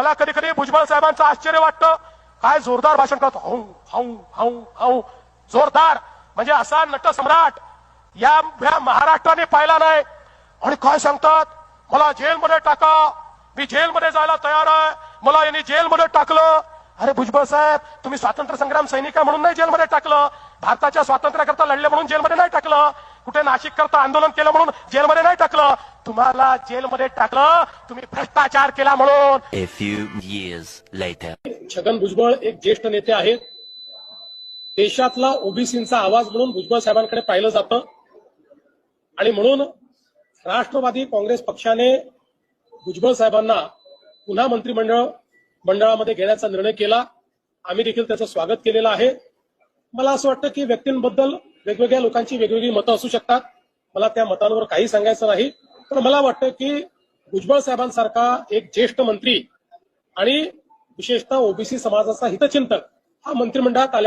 मला कधी कधी भुजबळ साहेबांचं आश्चर्य वाटतं. काय जोरदार भाषण करतो हाऊ हाऊ हाऊ हाऊ जोरदार. म्हणजे असा नटसम्राट या महाराष्ट्राने पाहिला नाही. आणि काय सांगतात? मला जेलमध्ये टाका. मी जेलमध्ये जायला तयार आहे. मला यांनी जेलमध्ये टाकलं. अरे भुजबळ साहेब तुम्ही स्वातंत्र्य संग्राम सैनिक म्हणून नाही जेलमध्ये टाकलं. भारताच्या स्वातंत्र्याकरता लढले म्हणून जेलमध्ये नाही टाकलं. कुठे नाशिक करता आंदोलन केलं म्हणून जेलमध्ये नाही टाकलं? तुम्हाला जेलमध्ये टाकलं तुम्ही भ्रष्टाचार केला म्हणून. छगन भुजबळ एक ज्येष्ठ नेते आहेत. देशातला ओबीसींचा आवाज म्हणून भुजबळ साहेबांकडे पाहिलं जातं. आणि म्हणून राष्ट्रवादी काँग्रेस पक्षाने भुजबळ साहेबांना पुन्हा मंत्रिमंडळ मंडळामध्ये घेण्याचा निर्णय केला. आम्ही देखील त्याचं स्वागत केलेलं आहे. मला असं वाटतं की व्यक्तींबद्दल वेगवेगळ्या लोकांची वेगवेगळी मतं असू शकतात. मला त्या मतांवर काही सांगायचं नाही. पण मला वाटतं की भुजबळ साहेबांसारखा एक ज्येष्ठ मंत्री आणि विशेषतः ओबीसी समाजाचा हितचिंतक हा मंत्रिमंडळात आल्या